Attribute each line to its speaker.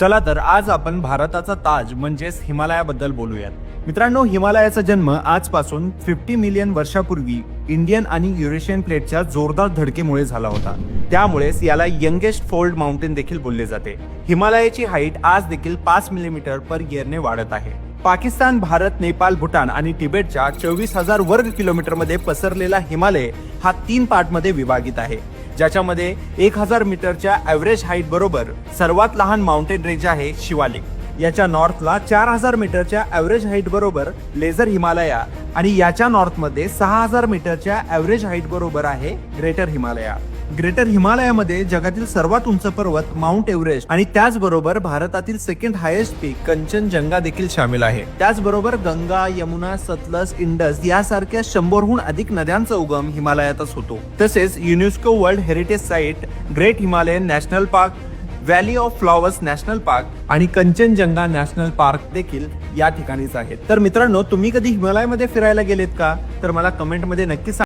Speaker 1: चला तर आज आपण भारताचा ताज म्हणजेच हिमालयाबद्दल बोलूयात. मित्रांनो हिमालयाचा जन्म आजपासून फिफ्टी मिलियन वर्षापूर्वी इंडियन आणि युरेशियन प्लेटच्या जोरदार धडकेमुळे झाला होता. त्यामुळेच याला यंगेस्ट फोल्ड माउंटेन देखील बोलले जाते. हिमालयाची हाईट आज देखील पाच मिलीमीटर पर इयरने वाढत आहे. पाकिस्तान भारत नेपाळ भूटान आणि तिबेटच्या चोवीस हजार वर्ग किलोमीटरमध्ये पसरलेला हिमालय हा तीन पार्टमध्ये विभागित आहे. ज्याच्यामध्ये एक हजार मीटरच्या ॲव्हरेज हाईट बरोबर सर्वात लहान माउंटेन रेंज आहे शिवालिक. याच्या नॉर्थला चार हजार मीटरच्या ॲव्हरेज हाईट बरोबर लेझर हिमालया आणि याच्या नॉर्थमध्ये सहा हजार मीटरच्या ॲव्हरेज हाईट बरोबर आहे ग्रेटर हिमालया. ग्रेटर हिमालयामध्ये जगातील सर्वात उंच पर्वत माउंट एव्हरेस्ट आणि त्याचबरोबर भारतातील सेकंड हायेस्ट पीक कंचनजंगा देखील सामील आहे. त्याचबरोबर गंगा यमुना सतलज इंडस यासारख्या शंभरहून अधिक नद्यांचा उगम हिमालयातच होतो. तसेच UNESCO world heritage site great Himalayan national park valley of flowers national park आणि कंचनजंगा नॅशनल पार्क देखील या ठिकाणीच आहेत. तर मित्रांनो तुम्ही कधी हिमालयामध्ये फिरायला गेलेत का? तर मला कमेंटमध्ये नक्की सांगा.